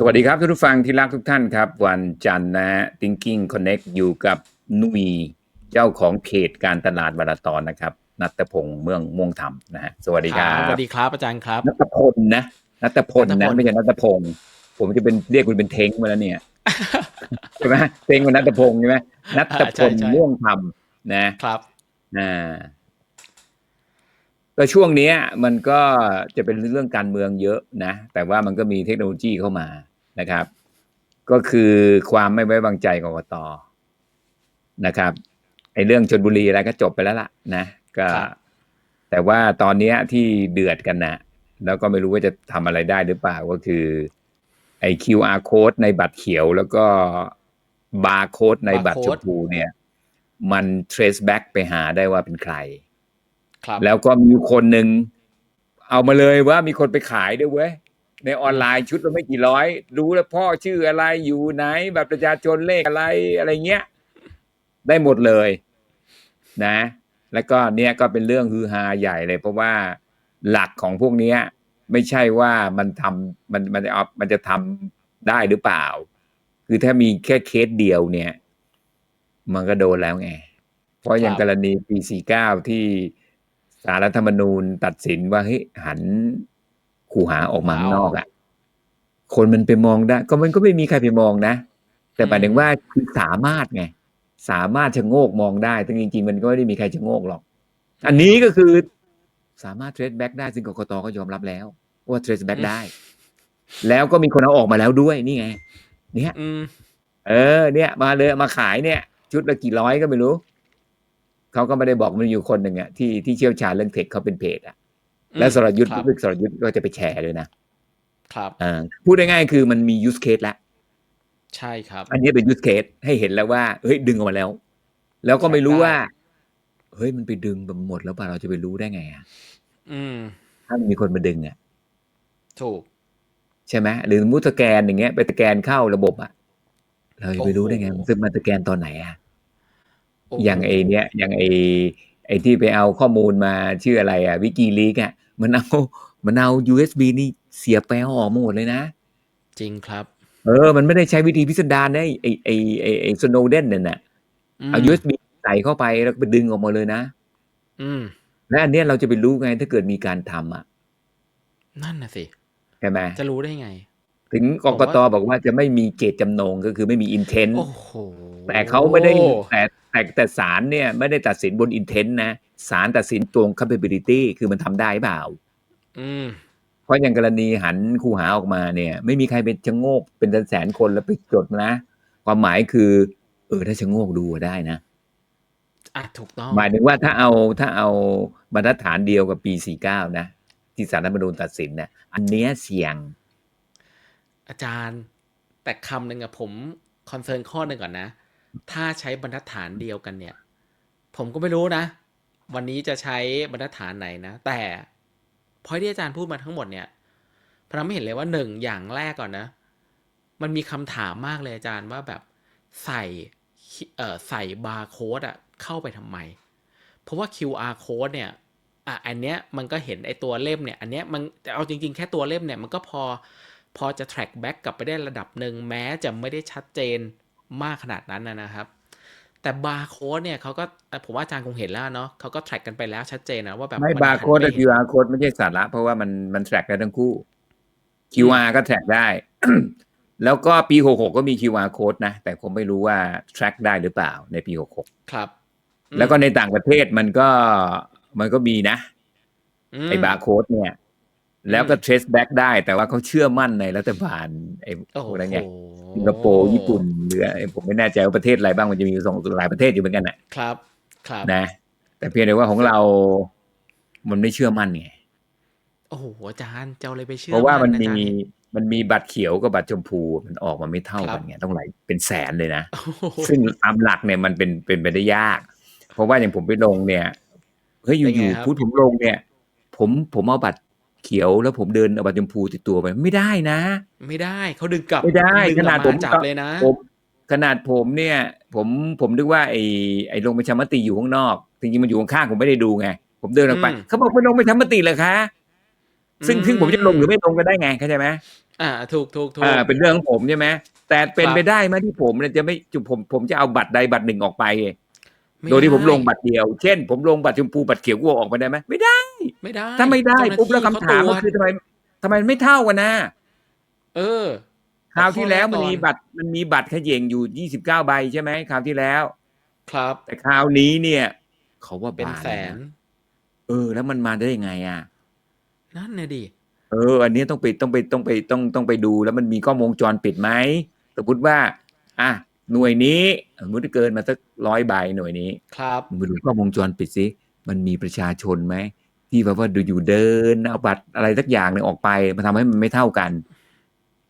สวัสดีครับท่านผู้ฟังที่รักทุกท่านครับ วันจันทร์นะฮะ Thinking Connect อยู่กับนุยเจ้าของเพจการตลาดวลาตอนนะครับ นัตพงษ์เมืองม่วงธรรมนะฮะสวัสดีครับสวัสดีครับอาจารย์ครับนัตพลนะนัตพลนัตนะพลไม่ใช่นัตพงษ์ผมจะเป็นเรียกคุณเป็นเท้งมาแล้วเนี่ยใช่ไหมเท้งกับนัตพงษ์ใช่ไหมนัตพใช่ลใช่ม่วงธรรมนะครับอ่าก็ช่วงเนี้ยมันก็จะเป็นเรื่องการเมืองเยอะนะ แต่ว่ามันก็มีเทคโนโลยีเข้ามา นะครับ ก็คือความไม่ไว้วางใจกกตนะครับไอ้เรื่องชนบุรีอะไรก็จบไปแล้วล่ะนะก็ครับแต่ว่าตอนเนี้ยที่เดือดกันนะแล้วก็ไม่รู้ว่าจะทำอะไรได้หรือเปล่าก็คือไอ้ QR code ในบัตรเขียวแล้วก็บาร์โค้ดในบัตรชม barcode พูเนี่ย มัน trace back ไปหาได้ว่าเป็นใคร ครับ แล้วก็มีคนหนึ่งเอามาเลยว่ามีคนไปขายด้วยเว้ย ในออนไลน์ชุดละไม่กี่ร้อย รู้แล้วพ่อชื่ออะไรอยู่ไหนแบบประชาชนเลขอะไรอะไรเงี้ย ได้หมดเลยนะ แล้วก็เนี่ยก็เป็นเรื่องฮือฮาใหญ่เลย เพราะว่าหลักของพวกเนี้ย ไม่ใช่ว่ามันทำมันมันจะเอามันจะทำได้หรือเปล่า คือถ้ามีแค่เคสเดียวเนี่ย มันก็โดนแล้วไง เพราะอย่างครับกรณีปี49ที่สารรัฐธรรมนูญตัดสินว่าเฮ้ยหัน ขู่หาออกมาข้างนอกอะ่ะ คนมันไปมองได้ ก็มันก็ไม่มีใครไปมองนะ แต่หมายถึงว่าคือสามารถไง สามารถชะโงกมองได้แต่จริงๆ มันก็ไม่ได้มีใครชะโงกหรอก อันนี้ก็คือสามารถ trace back ได้ซึ่งกกตก็ยอมรับแล้ว ว่า trace back ได้ แล้วก็มีคนเอาออกมาแล้วด้วยนี่ไง เนี่ยอืมเออ เนี่ย มาเลยมาขายเนี่ย ชุดละกี่ร้อยก็ไม่รู้เขาก็ไม่ได้บอกมันอยู่คนหนึ่งอะที่ที่เชี่ยวชาญเรื่องเทคเขาเป็นเพจอะ แล้วสรยุทธ์ครับรู้สึกสรยุทธ์ก็จะไปแชร์เลยนะครับอ่าพูดง่ายๆคือมันมี use case แล้วใช่ครับ อันนี้เป็น use case ให้เห็นแล้วว่าเฮ้ยดึงออกมาแล้ว แล้วก็ไม่รู้ว่า เฮ้ยมันไปดึงไปหมดแล้วป่ะเราจะไปรู้ได้ไงอะอืม ถ้ามันมีคนมาดึงอะถูก ใช่ไหมหรือสมมุติสแกนอย่างเงี้ย ไปสแกนเข้าระบบอะเราจะไปรู้ได้ไงโอ้โหมันซึ่งมันสแกนตอนไหนอะโโหอย่างไอเนี้ยอย่างไอไอที่ไปเอาข้อมูลมาชื่ออะไรอะวิกิลีกอะ มันเอามันเอา USB นี่เสียไปเอาออกมาหมดเลยนะ จริงครับ เออ มันไม่ได้ใช้วิธีพิสดารนะไอไอไอไอสโนเดนนั่นน่ะมเอา USB ใส่เข้าไปแล้วก็ไปดึงออกมาเลยนะ อืมและอันเนี้ยเราจะไปรู้ไงถ้าเกิดมีการทำอะ นั่นน่ะสิใช่ไหมจะรู้ได้ไง ถึงกกตบอกว่าจะไม่มีเจตจำนงก็คือไม่มี intent โอ้โหแต่เขาไม่ได้แต่แต่แต่ศาลเนี่ย ไม่ได้ตัดสินบน intent นะ ศาลตัดสินตรง capability คือมันทำได้เปล่า อืมเพราะอย่างกรณีหันคูหาออกมาเนี่ย ไม่มีใครเป็นชะโงกเป็นแสนๆคนแล้วไปจดนะ ความหมายคือ เออถ้าชะโงกดูได้นะอะถูกต้องหมายถึงว่าถ้าเอาถ้าเอาบรรทัดฐานเดียวกับปี49นะที่สารรัฐธรรมนูญตัดสินนะอันเนี้ยเสี่ยง อาจารย์แต่คำหนึ่งอะผมคอนเซิร์นข้อหนึ่งก่อนนะ ถ้าใช้บรรทัดฐานเดียวกันเนี่ย ผมก็ไม่รู้นะ วันนี้จะใช้บรรทัดฐานไหนนะ แต่พอยที่อาจารย์พูดมาทั้งหมดเนี่ยพเราไม่เห็นเลยว่าหนึ่งอย่างแรกก่อนนะ มันมีคำถามมากเลยอาจารย์ว่าแบบใส่เอ่อใส่บาร์โค้ดอะเข้าไปทำไม เพราะว่า QR code เนี่ยอะอันเนี้ยมันก็เห็นไอตัวเล่มเนี่ย อันเนี้ยมันแต่เอาจริงๆ แค่ตัวเล่มเนี่ยมันก็พอพอจะ track back กลับไปได้ระดับหนึ่งแม้จะไม่ได้ชัดเจนมากขนาดนั้นนะครับ แต่บาร์โค้ดเนี่ยเขาก็อะผมว่าอาจารย์คงเห็นแล้วเนาะเขาก็ track กันไปแล้วชัดเจนนะว่าแบบไม่นบาร์โค้ดหันและไป QR code ไม่ใช่สาระ เพราะว่ามันมัน track ได้ทั้งคู่ QR ก็ track ได้ แล้วก็ปี 66 ก็มี QR code นะ แต่ผมไม่รู้ว่า track ได้หรือเปล่าในปี 66 ครับอืมแล้วก็ในต่างประเทศมันก็มันก็มีนะมไอ้บาร์โค้ดเนี่ย แล้วก็ trace back ได้แต่ว่าเขาเชื่อมั่นในรัฐบาลไอ้โอ้โหอะไรไงสิงคโปร์ญี่ปุ่นหรือไอ้ผมไม่แน่ใจว่าประเทศอะไรบ้างมันจะมีส่งหลายประเทศอยู่เหมือนกันนะครับ ครับนะ แต่เพียงแต่ว่าของเรา มันไม่เชื่อมั่นไงโอ้โหอาจารย์เจ้าเลยไปเชื่อเพราะว่ามันอามีจารย์มันมีบัตรเขียวกับบัตรชมพูมันออกมาไม่เท่าครักันบไงต้องหลายเป็นแสนเลยนะโอ้โหซึ่งตามหลักเนี่ยมันเป็นเป็นไปได้ยาก เพราะว่าอย่างผมไปลงเนี่ยเฮ้ยเป็นอไงยู่ครับๆพูดผมลงเนี่ย ผมผมเอาบัตรเขียวแล้วผมเดินเอาบัตรชมพูติดตัวไปไม่ได้นะ ไม่ได้เขาดึงกลับไม่ได้ดึงขนาดกลับผมจับเลยนะผมขนาดผมเนี่ย ผมผมนึกว่าไอ้ไอ้ลงประชามติอยู่ข้างนอกจริงๆมันอยู่ข้างๆผมไม่ได้ดูไงผมเดินออกไปอืมเขาบอกไม่ลงประชามติเหรอคะ ซึ่งอืมซึ่งผมจะลงหรือไม่ลงก็ได้ไงเข้าใจไหมอ่า ถูกถูกถูกอ่าเป็นเรื่องของผมใช่ไหมแต่เป็นครับไปได้ไหมที่ผมเนี่ยจะไม่จุผมผมจะเอาบัตรใดบัตรหนึ่งออกไปไม่ โดยที่ผมได้ลงบัตรเดียว เช่น ผมลงบัตรชมพูบัตรเขียวกูเอาออกไปได้ไหมไม่ได้ ไม่ได้ ถ้าไม่ได้เจ้หน้ปุ๊บแล้วคำถามที่ก็เขคือทำไมทำไมไม่เท่ากันนะเออคราวที่แล้วมันก่อนมีบัตรมันมีบัตรเขย่งอยู่ยี่สิบเก้าใบใช่ไหมคราวที่แล้ว ครับ แต่คราวนี้เนี่ย เขาว่าเป็นบาแสนะเออ แล้วมันมาได้ยังไงอะ นั่นนะดิเออ อันนี้ต้องไปต้องไปต้องไปต้องต้องไปดูแล้วมันมีกล้องวงจรปิดไหมสมมติว่า อะ หน่วยนี้สมมติเกินมาสักร้อยใบหน่วยนี้ครับมึงไปดูกล้องวงจรปิดสิมันมีประชาชนไหมที่แบบว่าดูอยู่เดินเอาบัตรอะไรสักอย่างหนึ่งออกไปมันทำให้มันไม่เท่ากัน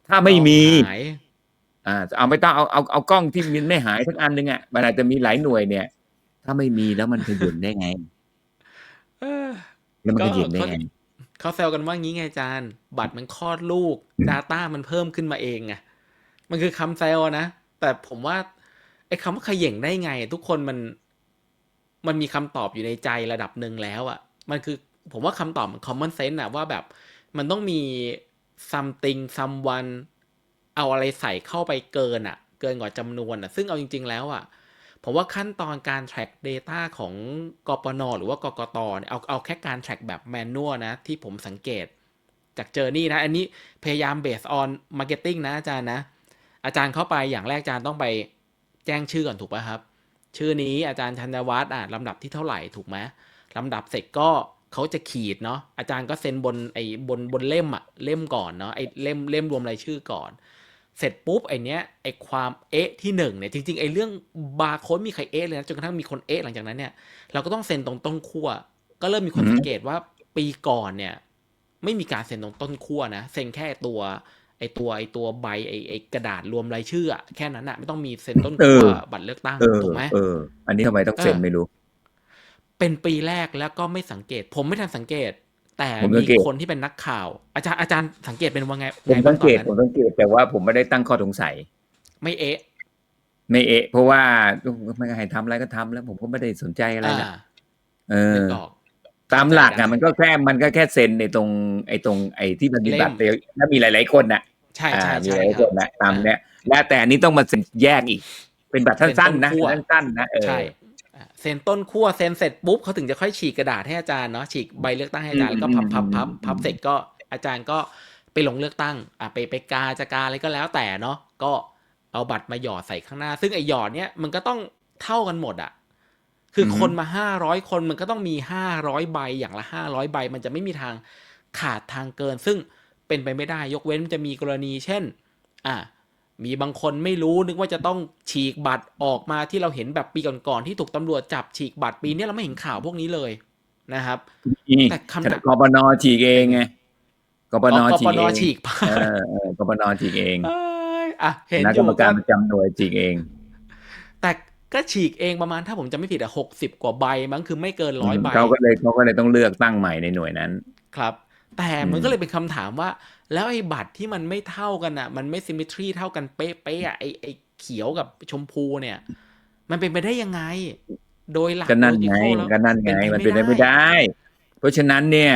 ถ้าไม่มีหายอ่าเอาไม่ต้องเอาเอาเอากล้องที่มันไม่หายทั้งอันหนึงอะมันอาจจะมีหลายหน่วยเนี่ย ถ้าไม่มีแล้วมันขย่นได้ไงเออแล้วมันก็ขย่นได้ไงเขาแซวกันว่างี้ไงอาจารย์บัตรมันคลอดลูก Data มันเพิ่มขึ้นมาเองไงมันคือคำแซวนะ แต่ผมว่าไอ้คำว่าขย่งได้ไง ทุกคนมันมันมีคำตอบอยู่ในใจระดับหนึ่งแล้วอะ่ะ มันคือผมว่าคำตอบมัน common sense อะว่าแบบมันต้องมี something someone เอาอะไรใส่เข้าไปเกินอะ่ะ เกินกว่าจำนวนอะ่ะ ซึ่งเอาจริง ๆ แล้วอะ่ะ ผมว่าขั้นตอนการ track data ของกปน หรือว่ากกตเนี่ยเอาเอาแค่การ track แบบ manual นะ ที่ผมสังเกต จากเจอนี่นะ อันนี้พยายาม based on marketing นะอาจารย์นะ อาจารย์เข้าไปอย่างแรกอาจารย์ต้องไปแจ้งชื่อก่อนถูกป่ะครับ ชื่อนี้อาจารย์ธัญวัฒน์อะลำดับที่เท่าไหร่ถูกไหมลำดับเสร็จก็เขาจะขีดเนาะอาจารย์ก็เซ็นบนไอ้บนบนเล่มอะเล่มก่อนเนาะไอ้เล่มเล่มรวมรายชื่อก่อน เสร็จปุ๊บไอเนี้ยไอความเอ๊ะที่หนึ่งเนี่ยจริงๆไอเรื่องบาร์โค้ดมีใครเอ๊ะเลยนะจนกระทั่งมีคนเอ๊ะหลังจากนั้นเนี่ยเราก็ต้องเซ็นตรงต้นขั้วก็เริ่มมีคนสังเกตว่าปีก่อนเนี่ย ไม่มีการเซ็นตรงต้นขั้วนะเซ็นแค่ตัว ไอตัวไอตัวใบไอไอกระดาษรวมรายชื่ออะแค่นั้นอะไม่ต้องมีเซ็นต้นขั้วบัตรเลือกตั้งเออถูกไหมเออ อันนี้ทำไมต้องเซ็นเออไม่รู้ เป็นปีแรกแล้วก็ไม่สังเกต ผมไม่ทันสังเกต แต่ผมสัมีงเกตคนที่เป็นนักข่าว อาจารย์อาจารย์สังเกตเป็นว่าไงผมไงบ้าสังเกตอนผมนั้นสังเกตแต่ว่าผมไม่ได้ตั้งข้อสงสัย ไม่เอ๊ะไม่เอะ เพราะว่าไม่ให้ทำอะไรก็ทำแล้ว ผมก็ไม่ได้สนใจอะไรอ่านะเออนึกออก ตามหลักเข้าใจได้อะมันก็แค่มันก็แค่เซ็นในตรงไอ้ตรงไอ้ที่มันมีเล่มบัตรเดียวถ้ามีหลาย ๆคนน่ะใช่อ่าใช่มีใช่หลายคๆครับนนะตามเนี้ยแล้วแต่อันนี้ต้องมาเซ็นแยกอีก เป็นบัตรสั้นๆนะเซ็นต้นขั้วสั้นๆนะเออใช่อะเซ็นต้นขั้วเซ็นเสร็จปุ๊บเขาถึงจะค่อยฉีกกระดาษให้อาจารย์เนาะฉีกใบเลือกตั้งให้อาจารย์แล้วก็พับพับพับพับเสร็จก็อาจารย์ก็ไปลงเลือกตั้งอะไปไปกาจะกาอะไรก็แล้วแต่เนาะก็เอาบัตรมาหยอดใส่ข้างหน้า ซึ่งไอหยอดเนี้ยมันก็ต้องเท่ากันหมดอะ คือออฮึคนมาห้าร้อยคนมันก็ต้องมีห้าร้อยใบอย่างละห้าร้อยใบ มันจะไม่มีทางขาดทางเกิน ซึ่งเป็นไปไม่ได้ยกเว้นจะมีกรณีเช่น อะมีบางคนไม่รู้นึกว่าจะต้องฉีกบัตรออกมาที่เราเห็นแบบปีก่อนๆที่ถูกตำรวจจับฉีกบัตรปีนี้เราไม่เห็นข่าวพวกนี้เลยนะครับนี่แต่คำถามกปนฉีกเองไงกปนอ๋อกฉีปกนเองฉีกเออเออกปนฉีกเองเอ้ยอะเห็นคณะอกรรยู่มการก็ประจำหน่วยฉีกเอง แต่ ก็ฉีกเองประมาณถ้าผมจำไม่ผิดอะหกสิบกว่าใบมั้งคือไม่เกินร้อยใบเขาก็เลยเขาก็เลยต้องเลือกตั้งใหม่ในหน่วยนั้น ครับ แต่อืมมันก็เลยเป็นคำถามว่า แล้วไอ้บัตรที่มันไม่เท่ากันอะมันไม่ซิม m ทรีเท่ากันเป๊ะๆอะไอ้ไอ้เขียวกับชมพูเนี่ย มันเป็นไปได้ยังไง โดยหลักก็นั่นไง logical แล้วก็นั่นไงเป็นไปมันเป็นไปไม่ไม่ได้ได้ เพราะฉะนั้นเนี่ย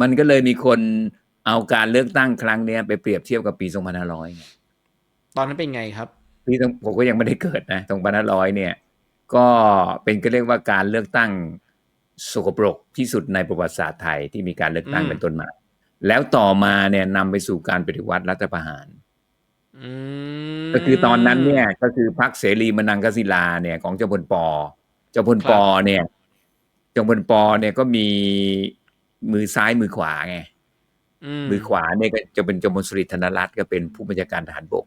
มันก็เลยมีคนเอาการเลือกตั้งครั้งเนี้ยไปเปรียบเทียบกับปี 2500ไงตอนนั้นเป็นไงครับ ปีต้องผมก็ยังไม่ได้เกิดนะ2500เนี่ย ก็เป็นก็เรียกว่าการเลือกตั้งสกปรกที่สุดในประวัติศาสตร์ไทยที่มีการเลือกตั้งอืมเป็นต้นมา แล้วต่อมาเนี่ยนำไปสู่การปฏิวัติรัฐประหารอืมก็คือตอนนั้นเนี่ยก็คือพรรคเสรีมนังคศิลาเนี่ยของเจ้าพลปอ เจ้าพลปอเนี่ยเจ้าพลปอเนี่ยก็มีมือซ้ายมือขวาไงมือขวาเนี่ยก็จะเป็นจอมพลสฤษดิ์ธนรัตน์ก็เป็นผู้บัญชาการทหารบก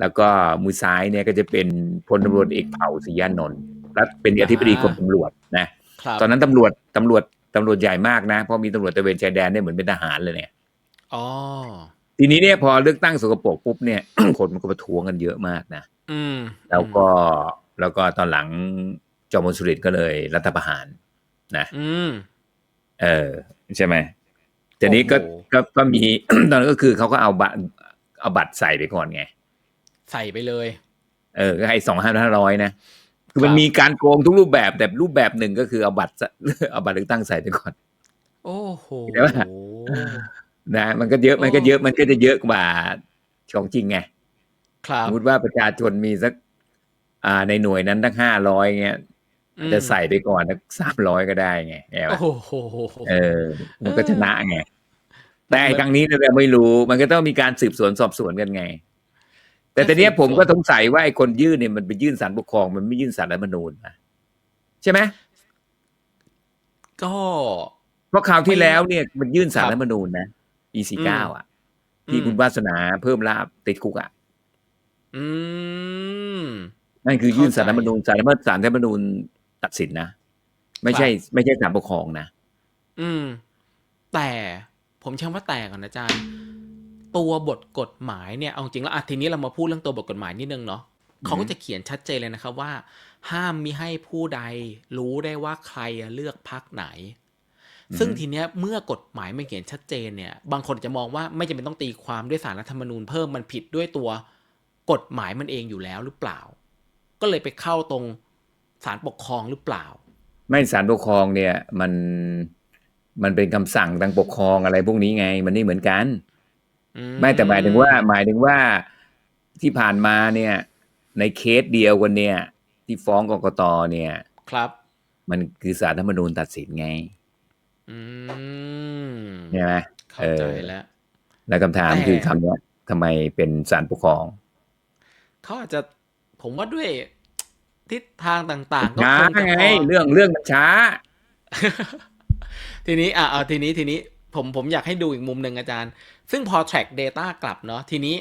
แล้วก็มือซ้ายเนี่ยก็จะเป็นพลตำรวจเอกเผ่าศรียานนท์และเป็นอธิบดีกรมตำรวจนะครับตอนนั้นตำรวจตำรวจตำรวจใหญ่มากนะเพราะมีตำรวจตระเวนชายแดนเนี่ยเหมือนเป็นทหารเลยเนี่ยอ๋อทีนี้เนี่ยพอเลือกตั้งสกปรกปุ๊บเนี่ยคนมันก็ประท้วงกันเยอะมากนะอืมแล้วก็แล้วก็ตอนหลังจอมพลสฤษดิ์ก็เลยรัฐประหาร นะอืมเออใช่ไหมแต่นี้ก็โอ้โหก็ก็มีตอนนั้นก็คือเขาก็เอาบัตรเอาบัตรใส่ไปก่อนไง ใส่ไปเลย เออก็ให้สองห้าห้าร้อยนะคือมันครับมีการโกงทุกรูปแบบแต่รูปแบบหนึ่งก็คือเอาบัตรเอาบัตรเลือกตั้งใส่ไปก่อน โอ้โหเดี๋ยวนะเนะมันก็เยอะโอ้มันก็เยอะมันก็จะเยอะกว่าของจริงไงครัสบมมติว่าประชาชนมีสัก อ่าในหน่วยนั้นตั้งห้าร้อยเงี้ยอืมจะใส่ไปก่อนสักสามร้อยก็ได้ไงเห็นไหมโอ้โหเออ มันก็ชนะไง แต่ไอ้เหมือนครั้งนี้เราไม่รู้ มันก็ต้องมีการสืบสวนสอบสวนกันไง แต่ก็ตอนเนี้ยสืบผมสวนก็สงสัยว่าไอ้คนยื่นเนี่ยมันไปยื่นสารปกครอง มันไม่ยื่นสารรัฐธรรมนูญนะใช่ไหมก็เพราะคราวที่ไม่แล้วเนี่ยมันยื่นสารครับรัฐธรรมนูญนะ e 4 9อะ ที่อืมคุณวาสนาเพิ่มลาบติดคุกอะอืมนั่นคือยื่นเข้าใจสารรัฐธรรมนูญสารรัฐธรรมสารรัฐธรรมนูญตัดสินนะไม่ใช่ ไม่ใช่สารปกครองนะอืม แต่ผมใช้คำว่าแต่ก่อนนะอาจารย์ ตัวบทกฎหมายเนี่ยเอาจริงแล้วอะทีนี้เรามาพูดเรื่องตัวบทกฎหมายนิดนึงเนาะเขาก็จะเขียนชัดเจนเลยนะครับว่า ห้ามมิให้ผู้ใดรู้ได้ว่าใครเลือกพักไหน ซึ่งทีเนี้ยเมื่อกฎหมายไมันเขียนชัดเจนเนี่ย บางคนจะมองว่าไม่จำเป็นต้องตีความด้วยสารรัฐธรรมนูญเพิ่มมันผิดด้วยตัวกฎหมายมันเองอยู่แล้วหรือเปล่า ก็เลยไปเข้าตรงสารปกครองหรือเปล่า ไม่สารปกครองเนี่ยมันมันเป็นคำสั่งทางปกครองอะไรพวกนี้ไง มันไม่เหมือนกันอ ไม่แต่หมายถึงว่า หมายถึงว่าที่ผ่านมาเนี่ย ในเคสเดียวกันเนี่ย ที่ฟ้องกกตเนี่ย ครับ มันคือสารรัฐธรรมนูญตัดสินไงอืมใช่ไหมเข้าใจแล้วแล้วคำถามแต่คือคำเนี้ยทำไมเป็นสารปกครองเขาอาจจะผมว่าด้วยทิศทางต่างๆก็ช้าคงจะไงพอเรื่องเรื่องมันช้า ทีนี้อะเอาทีนี้ทีนี้ผมผมอยากให้ดูอีกมุมหนึ่งอาจารย์ ซึ่งพอ track data กลับเนาะทีนี้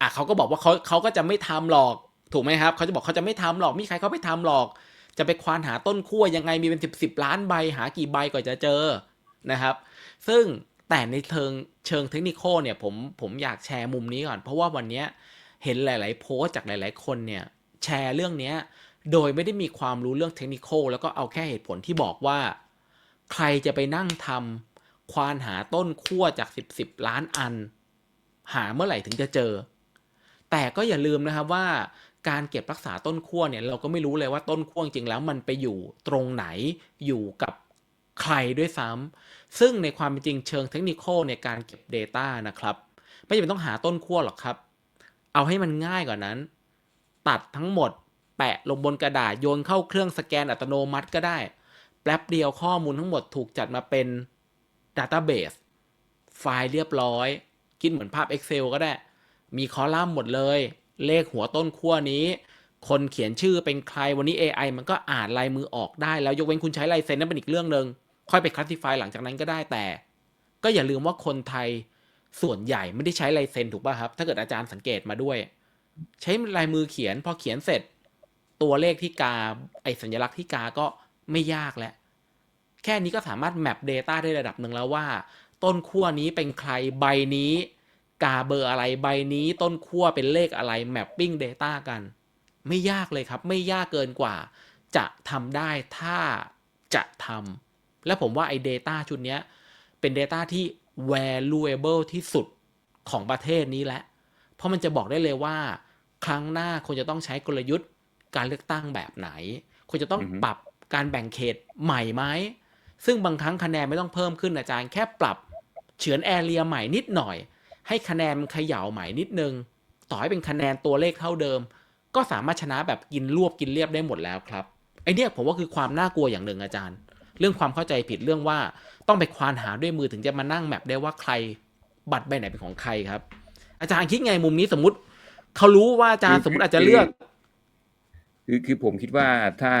อะเขาก็บอกว่าเขาเขาก็จะไม่ทำหรอกถูกไหมครับเขาจะบอกเขาจะไม่ทำหรอกมีใครเขาไม่ทำหรอก จะไปควานหาต้นขั้วยังไงมีเป็นสิบสิบล้านใบหากี่ใบกว่าจะเจอนะครับ ซึ่งแต่ในเชิงเชิงเทคนิคเนี่ยผมผมอยากแชร์มุมนี้ก่อน เพราะว่าวันนี้เห็นหลาย ๆ โพสจากหลาย ๆ คนเนี่ยแชร์เรื่องเนี้ยโดยไม่ได้มีความรู้เรื่องเทคนิคแล้วก็เอาแค่เหตุผลที่บอกว่า ใครจะไปนั่งทำ ควานหาต้นขั้วจากสิบสิบล้านอัน หาเมื่อไหร่ถึงจะเจอ แต่ก็อย่าลืมนะครับว่าการเก็บรักษาต้นขั้วเนี่ยเราก็ไม่รู้เลยว่าต้นขั้วจริงแล้วมันไปอยู่ตรงไหนอยู่กับใครด้วยซ้ำซึ่งในความเป็นจริงเชิงเทคนิคในการเก็บ Data นะครับ ไม่จำเป็นต้องหาต้นขั้วหรอกครับ เอาให้มันง่ายกว่านั้น ตัดทั้งหมด แปะลงบนกระดาษโยนเข้าเครื่องสแกนอัตโนมัติก็ได้ แป๊บเดียวข้อมูลทั้งหมดถูกจัดมาเป็น Database ไฟล์เรียบร้อย คิดเหมือนภาพ Excel ก็ได้ มีคอลัมน์หมดเลย เลขหัวต้นขั้วนี้ คนเขียนชื่อเป็นใครวันนี้ AI มันก็อ่านลายมือออกได้ แล้วยกเว้นคุณใช้ลายเซ็นนั่นเป็นอีกเรื่องหนึ่งค่อยไปคลาสสิฟายหลังจากนั้นก็ได้แต่ ก็อย่าลืมว่าคนไทยส่วนใหญ่ไม่ได้ใช้ลายเซ็นถูกป่ะครับ ถ้าเกิดอาจารย์สังเกตมาด้วย ใช้ลายมือเขียนพอเขียนเสร็จ ตัวเลขที่กาไอสัญลักษณ์ที่กาก็ไม่ยากแล้ว แค่นี้ก็สามารถแมป Data ได้ระดับหนึ่งแล้วว่า ต้นขั้วนี้เป็นใครใบนี้ กาเบอร์อะไรใบนี้ ต้นขั้วเป็นเลขอะไรแมปปิ้ง Data กัน ไม่ยากเลยครับ ไม่ยากเกินกว่า จะทำได้ถ้าจะทำและผมว่าไอ้ Data ชุดเนี้ยเป็น Data ที่ valuable ที่สุดของประเทศนี้แหละ เพราะมันจะบอกได้เลยว่า ครั้งหน้าควรจะต้องใช้กลยุทธ์การเลือกตั้งแบบไหนควรจะต้องอือฮึปรับการแบ่งเขตใหม่ไหม ซึ่งบางครั้งคะแนนไม่ต้องเพิ่มขึ้นอาจารย์แค่ปรับเฉือนแอเรียใหม่นิดหน่อย ให้คะแนนมันเขย่าใหม่นิดนึง ต่อให้เป็นคะแนนตัวเลขเท่าเดิม ก็สามารถชนะแบบกินรวบกินเรียบได้หมดแล้วครับไอเนี้ยผมว่าคือความน่ากลัวอย่างหนึ่งอาจารย์ เรื่องความเข้าใจผิดเรื่องว่าต้องไปควานหาด้วยมือถึงจะมานั่งแมปได้ว่าใครบัตรใบไหนเป็นของใครครับ อาจารย์คิดไงมุมนี้สมมติเขารู้ว่าอาจารย์สมมติอาจจะเลือก คือคือผมคิดว่าถ้า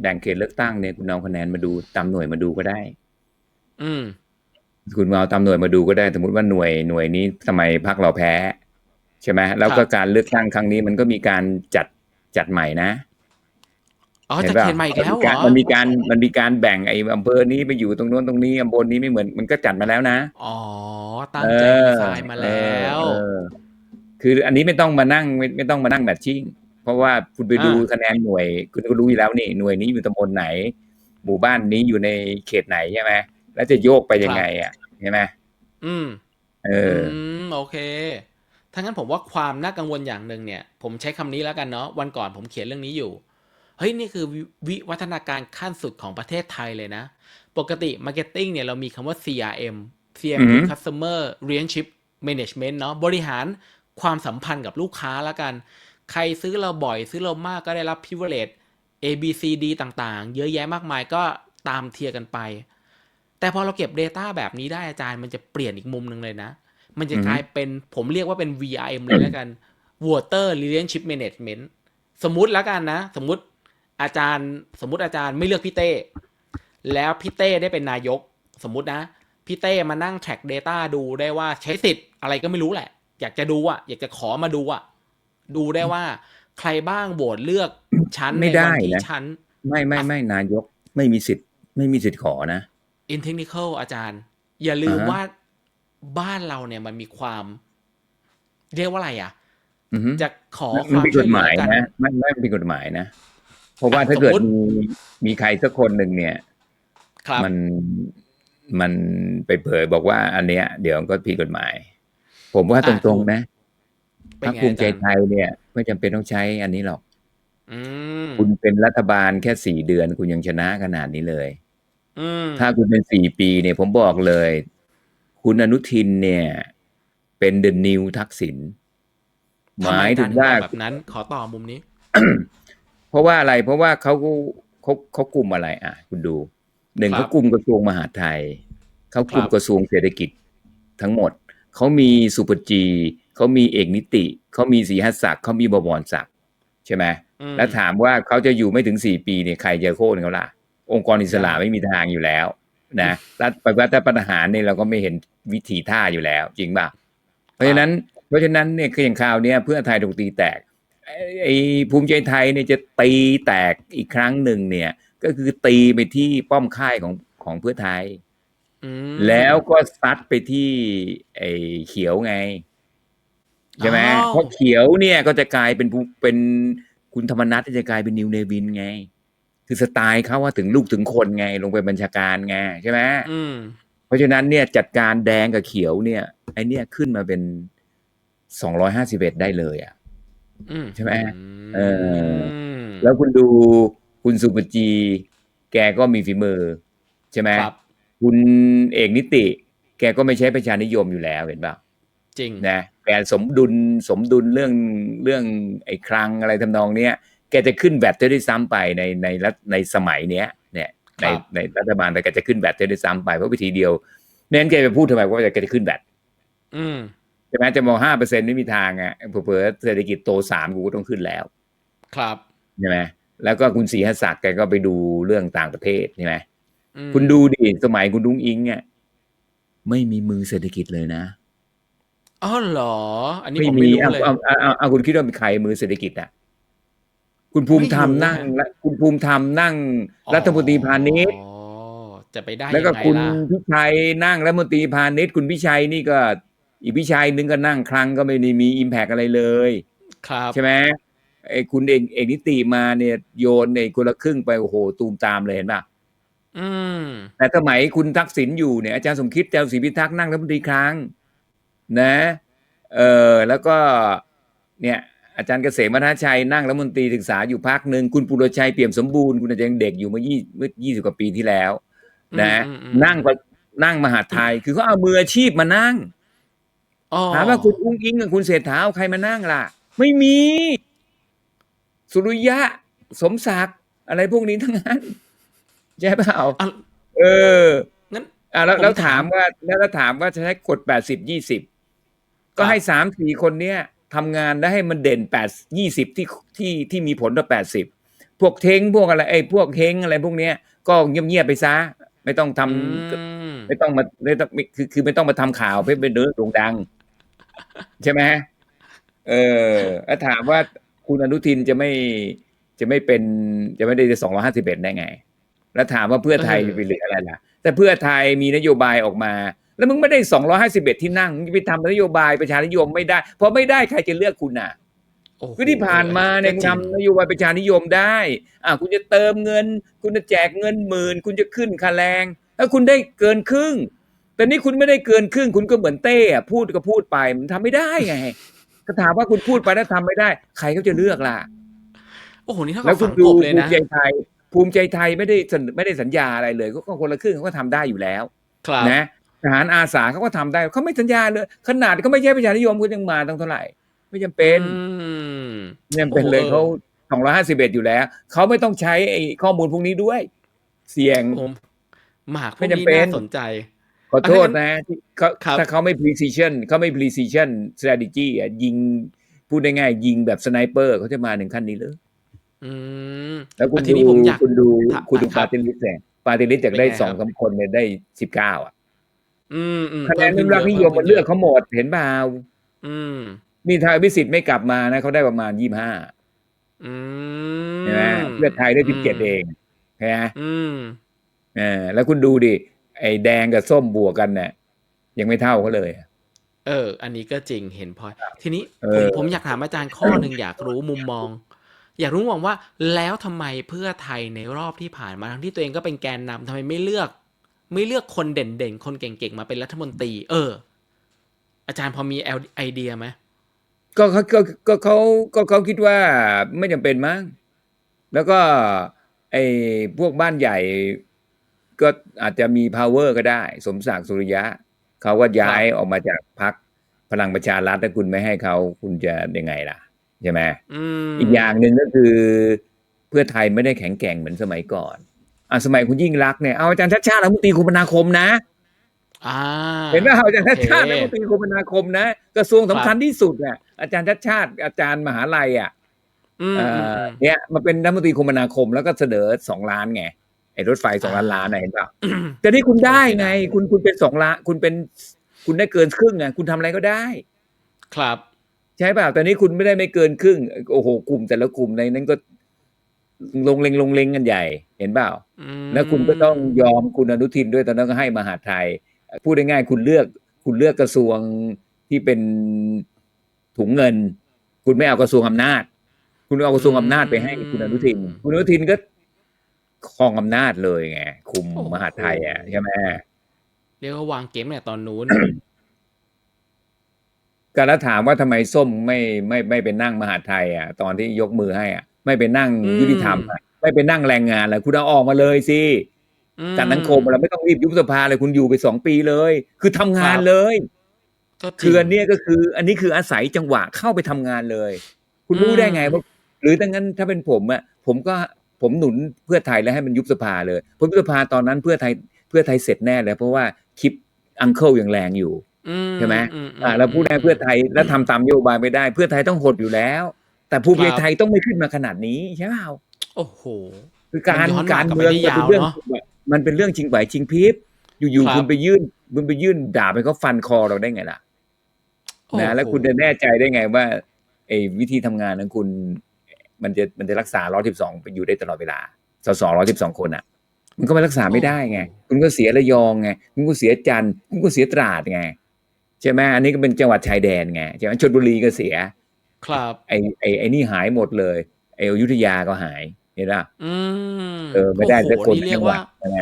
แบ่งเขตเลือกตั้งเนี่ยคุณเอาคะแนนมาดูตามหน่วยมาดูก็ได้ อืม คุณเอาตามหน่วยมาดูก็ได้ สมมติว่าหน่วยหน่วยนี้ทำไมพรรคเราแพ้ ใช่ไหมแล้วก็ครับการเลือกตั้งครั้งนี้มันก็มีการจัดจัดใหม่นะอ๋อห็จะปล่าเขียนใหม่อีกแล้วเหรอมันมีการมันมีการแบ่งไอ้อำเภอนี้ไปอยู่ตรงโน้นตรงนี้อำเภอนี้ไม่เหมือนมันก็จัดมาแล้วนะ อ๋อ ตั้งใจดีไซน์มาแล้วเออเออคืออันนี้ไม่ต้องมานั่งไม่ไม่ต้องมานั่งแมทชิ่ง เพราะว่าคุณไปดูอ่าคะแนนหน่วย คุณก็รู้อยู่แล้วนี่หน่วยนี้อยู่ตำบลไหน หมู่บ้านนี้อยู่ในเขตไหนใช่ไหมแล้วจะโยกไปยังไง อะใช่ไหมอืม เออมโอเคถ้างั้นผมว่าความน่ากังวลอย่างหนึ่งเนี่ย ผมใช้คำนี้แล้วกันเนาะวันก่อนผมเขียนเรื่องนี้อยู่เฮ้ยนี่คือวิวิวัฒนาการขั้นสุดของประเทศไทยเลยนะ ปกติมาร์เก็ตติ้งเนี่ยเรามีคำว่า CRM CM อือฮึคือ Customer Relationship Management เนาะบริหารความสัมพันธ์กับลูกค้าแล้วกัน ใครซื้อเราบ่อยซื้อเรามากก็ได้รับ privilege A B C D ต่างๆ เยอะแยะมากมายก็ตามเทียร์กันไป แต่พอเราเก็บ Data แบบนี้ได้อาจารย์มันจะเปลี่ยนอีกมุมหนึ่งเลยนะ มันจะอือฮึกลายเป็นผมเรียกว่าเป็น VRM เลยแล้วกัน Water Relationship Management สมมุติแล้วกันนะ สมมุติอาจารย์ สมมุติอาจารย์ไม่เลือกพี่เต้ แล้วพี่เต้ได้เป็นนายก สมมุตินะพี่เต้มานั่ง track data ดูได้ว่าใช้สิทธิ์อะไรก็ไม่รู้แหละ อยากจะดูอะอยากจะขอมาดูอะ ดูได้ว่าใครบ้างโหวตเลือกชั้นไม่ในได้วันที่นะชั้น ไม่ไม่ไม่นายกไม่มีสิทธิ์ไม่มีสิทธิ์ขอนะ in technical อาจารย์ อย่าลืมอ่าฮะว่าบ้านเราเนี่ยมันมีความ เรียกว่าอะไรอะอือฮึจะขอคมันวามเป็นกช่วยฎเหหลืมาอยกันนะไม่ไม่เป็นกฎหมายนะ เพราะว่าอะถ้าเกิดสมมุติมีมีใครสักคนหนึ่งเนี่ยครับมันมันไปเผยบอกว่าอันเนี้ย เดี๋ยวก็ผิดกฎหมาย ผมว่าตอะรงๆนะเป็ พนรรคไงภูมิใจอาจารย์ไทยเนี่ยไม่จำเป็นต้องใช้อันนี้หรอกอืมคุณเป็นรัฐบาลแค่สี่เดือนคุณยังชนะขนาดนี้เลยอืมถ้าคุณเป็นสี่ปีเนี่ยผมบอกเลย คุณอนุทินเนี่ย เป็นเด e n นิวทักษิณหทำไมมายอาถึจารงย์ถึงว่าบอกแบบนั้น ขอต่อมุมนี้ เพราะว่าอะไร เพราะว่าเขาเขาเขากลุ่มอะไร อะ คุณดูหนึ่งครับเขากลุ่มกระทรวงมหาดไทยเขากลุ่มครับกระทรวงเศรษฐกิจทั้งหมดเขามีสุปจี เขามีเอกนิติ เขามีศรีหัสศักดิ์เขามีบวรศักดิ์ใช่ไหมอืมแล้วถามว่าเขาจะอยู่ไม่ถึงสี่ปีเนี่ยใครจะโค่นเขาล่ะ องค์กรอิสระใช่ไม่มีทางอยู่แล้วนะรัฐปฏิวัติปัญหารเนี่ยเราก็ไม่เห็นวิธีท่าอยู่แล้ว จริงป่ะเพราะฉะนั้น เพราะฉะนั้นเนี่ยคืออย่างข่าวเนี้ยเพื่อไทยถูกตีแตกไอ้ไอ้ภูมิใจไทยเนี่ยจะตีแตกอีกครั้งหนึ่งเนี่ย ก็คือตีไปที่ป้อมค่ายของของเพื่อไทยอืมแล้วก็ซัดไปที่ไอ้เขียวไง ใช่ไหมอ้าวเพราะเขียวเนี่ยก็จะกลายเป็นผู้เป็นคุณธรรมนัฐที่จะกลายเป็นนิวเนวินไง คือสไตล์เขาว่าถึงลูกถึงคนไง ลงไปบัญชาการไงใช่ไหมอืมเพราะฉะนั้นเนี่ยจัดการแดงกับเขียวเนี่ยไอเนี่ยขึ้นมาเป็นสองร้อยห้าสิบเอ็ดได้เลยอะอืมใช่ไหมอืเออมแล้วคุณดูคุณสุปจี แกก็มีฝีมือ ใช่ไหมครับคุณเอกนิติ แกก็ไม่ใช่ประชานิยมอยู่แล้วเห็นป่ะจริงนะ แกสมดุลสมดุลเรื่องเรื่องไอ้คลังอะไรทำนองเนี้ยแกจะขึ้นแบตได้ด้วยซ้ำไปในในรัฐในสมัยเนี้ยเนี่ยในครับในรัฐบาลแต่แกจะขึ้นแบตได้ด้วยซ้ำไปเพราะวิธีเดียวเน้นแกไปพูดทำไมว่าแกจะขึ้นแบตอืมใช่ไหมจะมองห้าเปอร์เซ็นไม่มีทางอะเผื่อๆเศรษฐกิจโตสามกูก็ต้องขึ้นแล้ว ครับใช่ไหมแล้วก็คุณศรีหศักดิ์แกก็ไปดูเรื่องต่างประเทศใช่ไหมอืมคุณดูดิสมัยคุณดุ้งอิงอะไม่มีมือเศรษฐกิจเลยนะ อ๋อเหรอ อันนี้ไม่ผมมีไม่รู้เอาเลย เอาเอาเอาเอาคุณคิดว่าเป็นใครมือเศรษฐกิจอะ คุณภูมิธรรมไม่รู้นั่งฮะ และคุณภูมิธรรมนั่งรัฐมนตรีพาณิชย์อ๋อจะไปได้แล้วก็ยังไงคุณล่ะ พิชัยนั่งรัฐมนตรีพาณิชย์คุณพิชัยนี่ก็ อีกพิชัยนึงก็นั่งคลังก็ไม่ได้มีอิมแพกอะไรเลย ครับ ใช่ไหมไอ้คุณเอกเอกนิติมาเนี่ยโยนในคนละครึ่งไปโอ้โหตูมตามเลยเห็นป่ะอืม แต่สมัยคุณทักษิณอยู่เนี่ยอาจารย์สมคิดเจ้าศรีพิทักษ์นั่งรัฐมนตรีคลัง นะเออแล้วก็เนี่ยอาจารย์เกษมวัฒนชัยนั่งรัฐมนตรีศึกษาอยู่พักหนึ่งคุณปุรชัยเปี่ยมสมบูรณ์คุณอาจารย์ยังเด็กอยู่เมื่อยี่เมื่อยี่สิบกว่าปีที่แล้ว นะอืมอืมนั่งก็นั่งมหาดไทยคือเขาเอามืออาชีพมานั่งอ๋อถามว่าคุณอุ้งอิงกับคุณเศรษฐาเอาใครมานั่งล่ะ ไม่มี สุริยะสมศักดิ์อะไรพวกนี้ทั้งนั้นใช่เปล่าอะเอองั้นอะแล้วผมแล้วถาถามมว่าแล้วถ้าถามว่าจะใช้กฎแปดสิบยี่สิบ ก็ครับให้สามสี่คนเนี้ยทำงานได้ให้มันเด่นแปดยี่สิบที่ที่ที่มีผลต่อแปดสิบพวกเทงพวกอะไรไอ้พวกเฮงอะไรพวกเนี้ยก็เงียบๆไปซะ ไม่ต้องทำอืมไม่ต้องมาไม่ต้องคือคือไม่ต้องมาทำข่าวเพื่อเป็นเรื่องโด่งดัง ใช่ไหมเออแล้วถามว่าคุณอนุทินจะไม่จะไม่เป็นจะไม่ได้สองร้อห้าสิบเอ็ดได้ไง แล้วถามว่าเพื่อไทยเออจะไปเหลืออะไรล่ะ แต่เพื่อไทยมีนโยบายออกมา แล้วมึงไม่ได้สองร้อห้าสิบเอ็ดที่นั่งมึงจะไปทำนโยบายประชานิยมไม่ได้ เพราะไม่ได้ใครจะเลือกคุณน่ะโอ้โหคือที่ผ่านมาเนี่ยก็จริงทำนโยบายประชานิยมได้อ่าคุณจะเติมเงิน คุณจะแจกเงินหมื่น คุณจะขึ้นค่าแรงถ้าคุณได้เกินครึ่ง แต่นี่คุณไม่ได้เกินครึ่ง คุณก็เหมือนเต้อะพูดก็พูดไปมันทำไม่ได้ไงก็ถามว่าคุณพูดไปแล้วทำไม่ได้ ใครเขาจะเลือกล่ะโอ้โหนี่เท่าแล้กับวคุฝัณงดูกบเลยภูนะมิใจไทย ภูมิใจไทยไม่ได้เสนไม่ได้สัญญาอะไรเลย ก็คนละครึ่งเขาก็ทำได้อยู่แล้วครับนะถท หารอาสาเขาก็ทำได้เขาไม่สัญญาเลย ขนาดเขาไม่ใช่ประชานิยมเขายังมาตั้งเท่าไหร่ ไม่จำเป็นอืมไม่จำเป็นเลยโอ้โหเขาสองร้อยห้าสิบเอ็ดอยู่แล้วเขาไม่ต้องใช้ไอ้ข้อมูลพวกนี้ด้วย เสี่ยงผมหมากพวไม่กจำนี้เป็นน่าสนใจ ขอโทษนะที่เขาครับถ้าเขาไม่ precision เขาไม่ precision strategy อะยิงพูดได้ง่ายยิงแบบสไนเปอร์เขาจะมาถึงขั้นนี้เลยอืมแล้วคุณอะทีนี้ดูผมอยากคุณดูถามคุณดูครัปาบร์ติลิสเนี่ยปาร์ติลิสจากได้เป็นไงสองครับสามคนเนี่ยได้สิบเก้าอะ อืมอืมคะแนนเพิ่นิขึ้รักนิยมพิ่มันเลือกเขาหมดเห็นเปล่าอืมนี่ถ้าอภิสิทธิ์ไม่กลับมานะเขาได้ประมาณยี่ห้าอืมใช่ไหมเพื่อไทยได้สิบเจ็ดเองใช่ไหมอืมเออแล้วคุณดูดิไอ้แดงกับส้มบวกกันเนี่ยยังไม่เท่าเขาเลย เออ อันนี้ก็จริงเห็นพอย ทีนี้เอผมอผมอยากถามอาจารย์ข้อหนึ่งอยากรู้มุมมอง อยากรู้มองว่าแล้วทำไมเพื่อไทยในรอบที่ผ่านมาทั้งที่ตัวเองก็เป็นแกนนำทำไมไม่เลือก ไม่เลือกคนเด่นๆ คนเก่งๆ มาเป็นรัฐมนตรี เออ อาจารย์พอมีไอเดียไหมก็เขาก็ก็เขาก็เขาคิดว่าไม่จำเป็นมั้งแล้วก็ไอ้พวกบ้านใหญ่ ก็อาจจะมี power ก็ได้ สมศักดิ์สุริยะ เขาก็ย้ายออกมาจากพรรคพลังประชารัฐถ้าคุณไม่ให้เขาคุณจะยังไงล่ะ ใช่ไหมอืมอีกอย่างหนึ่งก็คือ เพื่อไทยไม่ได้แข็งแกร่งเหมือนสมัยก่อน อะสมัยคุณยิ่งรักษณ์เนี่ยเอาอาจารย์ชัดชาติรัฐมนตรีคมนาคมนะอ่าเห็นไหมอาจารย์ชัดชาติโอรัฐเคมนตรีคมนาคมนะกระทรวงสำคัญที่สุดอะอาจารย์ชัดชาติอาจารย์มหาลัยอะอืมเอ่อืมออืมเนี่ยมาเป็นรัฐมนตรีคมนาคมแล้วก็เสนอสองล้านไงไอ้รถไฟสองล้านล้านน่ะเห็นป่ะแต่นี่คุณได้ไง คุณคุณเป็นสองล้านคุณเป็น คุณได้เกินครึ่งไงคุณทำอะไรก็ได้ ครับ ใช่เปล่าแต่นี้คุณไม่ได้ไม่เกินครึ่ง โอ้โหกลุ่มแต่ละกลุ่มในนั้นก็ ลงเลงลงเลงกันใหญ่เห็นเปล่าอืมแล้วคุณก็ต้องยอมคุณอนุทินด้วยตอนนั้นก็ให้มหาดไทย พูดง่ายๆคุณเลือกคุณเลือกกระทรวงที่เป็นถุงเงิน คุณไม่เอากระทรวงอำนาจ คุณเอากระทรวงอำนาจไปให้คุณอนุทิน คุณอนุทินก็ครองอำนาจเลยไงคุมมหาดไทยอะใช่ไหมเรียกว่าวางเกมเนี่ยตอนนู้นก็แล้วถามว่าทำไมส้มไม่ไม่ไม่ไปนั่งมหาดไทยอะ ตอนที่ยกมือให้อะ ไม่ไปนั่งอืมยุติธรรมอะไม่ไปนั่งแรงงานเลยคุณเอาออกมาเลยสิอืมการนังคมเราไม่ต้องรีบยุบสภาเลยคุณอยู่ไปสองปีเลย คือทำงานครับเลยก็จริงคืออันเนี้ยก็คือ อันนี้คืออาศัยจังหวะเข้าไปทำงานเลย คุณรู้อืมได้ไงว่าหรือดังนั้นถ้าเป็นผมอะผมก็ผมหนุนเพื่อไทยแล้วให้มันยุบสภาเลยเพราะยุบสภาตอนนั้นเพื่อไทยเพื่อไทยเสร็จแน่เลยเพราะว่าคลิปอังเคิลยังแรงอยู่อืใช่ไหมอือ่าแล้วพูดได้เพื่อไทยแล้วทำตามนโยบายไม่ได้ เพื่อไทยต้องหดอยู่แล้ว แต่ภูมิใจไทยต้องไม่ขึ้นมาขนาดนี้ใช่เปล่าโอ้โห คือการมันย้อนการกลับไปเมืองได้มันเป็นยาวเรื่องเนอะมันเป็นเรื่องจริงไหวจริงพริบอยู่ครับๆคุณไปยื่นคุณไปยื่นด่าไปเขาฟันคอเราได้ไงล่ะนะแล้วคุณจะแน่ใจได้ไงว่าไอ้วิธีทำงานของคุณ มันจะมันจะรักษา112ไปอยู่ได้ตลอดเวลาสส112คนอะ มันก็ไม่รักษาไม่ได้ไง คุณก็เสียระยองไงคุณก็เสียจันทร์คุณก็เสียตราดไงใช่ไหมอันนี้ก็เป็นจังหวัดชายแดนไงใช่ไหมชลบุรีก็เสีย ครับไอ้ไอ้ไอ้นี่หายหมดเลยไอ้อยุธยาก็หายเห็นป่ะอืมเออไม่ได้โอ้แต่โหคนนี่เรียจักงหวัว่าดใช่ไหม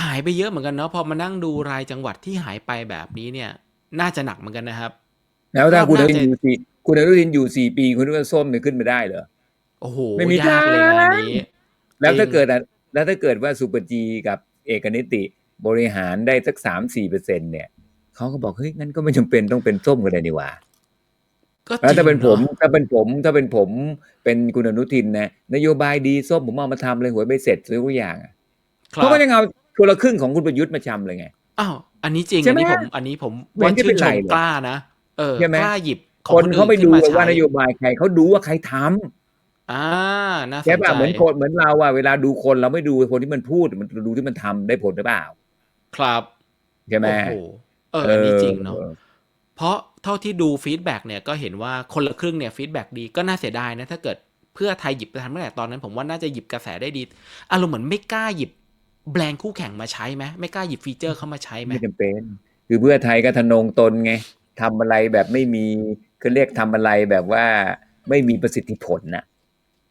หายไปเยอะเหมือนกันเนาะพอมานั่งดูรายจังหวัดที่หายไปแบบนี้เนี่ย น่าจะหนักเหมือนกันนะครับ แล้วถ้าคุณอน่านุจะทินอยู่สี่คุณอนุทินอยู่สี่ปี คุณว่าส้มเนี่ยขึ้นมาได้เหรอโอ้โหไม่มียากเลยทางงานนี้ แล้วถ้าจริงเกิดอะแล้วถ้าเกิดว่าสุปจีกับเอกนิติบริหารได้สักสามสี่เปอร์เซ็นเนี่ยเขาก็บอกเฮ้ยงั้นก็ไม่จำเป็นต้องเป็นส้มกันเลยนี่หว่า ก็จแล้วริงถ้าเป็นผมอะถ้าเป็นผมถ้าเป็นผมเป็นคุณอนุทินนะนโยบายดีส้มผมเอามาทำเลยหวยไม่เสร็จซื้อทุกอย่างอะครัเขาบก็ยังเอาคนละครึ่งของคุณประยุทธ์มาชำเลยไงอ้าวอันนี้จริงใช่อันไหมนี้ผมอันนี้ผมไม่ว่าเห็นจะชื่เป็นนชไรมเลยกล้านะเออใช่ไหมกล้าหยิบขคองนคนเขาอื่นไม่ขึ้ดูนมาเลยว่าใช้นโยบายใครเขาดูว่าใครทำอ่าน่าสใช่นใจป่ะเหมือนคนเหมือนเราอะเวลาดูคนเราไม่ดูคนที่มันพูดมันดูที่มันทำได้ผลหรือเปล่า ครับใช่ไหมโอ้โหเอออันนี้จริงเนาะออเพราะ เท่าที่ดูฟีดแบ็กเนี่ยก็เห็นว่าคนละครึ่งเนี่ยฟีดแบ็กดีก็น่าเสียดายนะถ้าเกิดเพื่อไทยหยิบไปทำเมื่อไหร่ตอนนั้น ผมว่าน่าจะหยิบกระแสได้ดีอารมณ์เหมือนไม่กล้าหยิบแบรนด์คู่แข่งมาใช้ไหมไม่กล้าหยิบฟีเจอร์เข้ามาใช้ไหมไม่จำเป็น คือเพื่อไทยก็ทะนงตนไงทำอะไรแบบไม่มีคือเรียกทำอะไรแบบว่าไม่มีประสิทธิผลนะ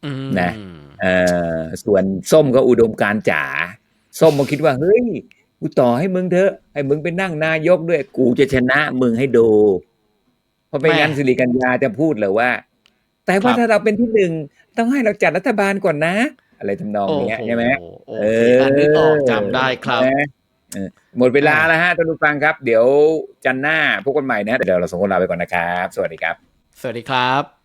อืมนะเอ่อส่วนส้มก็อุดมการณ์จ๋าส้มมาคิดว่าเฮ้ยกูต่อให้มึงเถอะให้มึงไปนั่งนายกด้วย กูจะชนะมึงให้ดู เพราะไม่งั้นสิริกัญญาจะพูดเลยว่า แต่ว่าถ้าเราเป็นที่หนึ่งต้องให้เราจัดรัฐบาลก่อนนะ อะไรทำนองโอ้โหเนี้ยใช่ไหมโอเคอันนึกออกจำได้ครับนะเออหมดเวลาอ่าแล้วฮะท่านผู้ฟังครับ เดี๋ยวจันทร์หน้าพบกันใหม่นะเดี๋ยวเราสองคนลาไปก่อนนะครับ สวัสดีครับ สวัสดีครับ